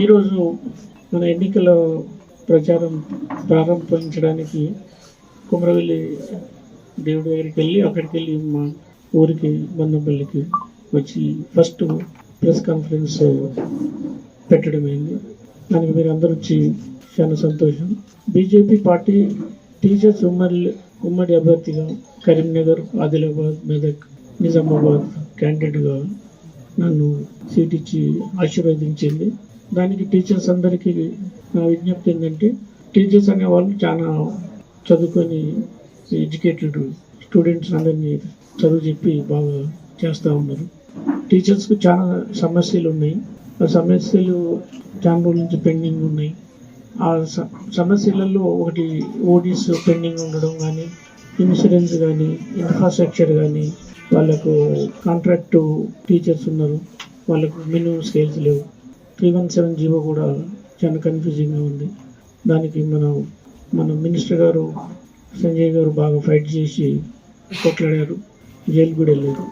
ఈరోజు మన ఎన్నికల ప్రచారం ప్రారంభించడానికి కుమరవెల్లి దేవుడి దగ్గరికి వెళ్ళి అక్కడికి వెళ్ళి మా ఊరికి బంధంపల్లికి వచ్చి ఫస్ట్ ప్రెస్ కాన్ఫరెన్స్ పెట్టడం అయింది. దానికి మీరు అందరూ వచ్చి చాలా సంతోషం. బీజేపీ పార్టీ టీచర్స్ ఉమ్మడి ఉమ్మడి అభ్యర్థిగా కరీంనగర్ ఆదిలాబాద్ మెదక్ నిజామాబాద్ క్యాండిడేట్గా నన్ను సీట్ ఇచ్చి ఆశీర్వదించింది. దానికి టీచర్స్ అందరికీ నా విజ్ఞప్తి ఏంటంటే టీచర్స్ అనే వాళ్ళు చాలా చదువుకొని ఎడ్యుకేటెడ్ స్టూడెంట్స్ అందరినీ చదువు చెప్పి బాగా చేస్తూ ఉన్నారు. టీచర్స్కి చాలా సమస్యలు ఉన్నాయి. ఆ సమస్యలు చాలా రోజుల నుంచి పెండింగ్ ఉన్నాయి. ఆ స- సమస్యలలో ఒకటి ఓడీస్ పెండింగ్ ఉండడం కానీ ఇన్సూరెన్స్ కానీ ఇన్ఫ్రాస్ట్రక్చర్ కానీ వాళ్ళకు కాంట్రాక్టు టీచర్స్ ఉన్నారు. వాళ్ళకు మినిమం స్కేల్స్ లేవు. త్రీ వన్ సెవెన్ జీవో కూడా చాలా కన్ఫ్యూజింగ్గా ఉంది. దానికి మనం మన మినిస్టర్ గారు సంజయ్ గారు బాగా ఫైట్ చేసి కొట్లాడారు. జైలు కూడా వెళ్ళారు.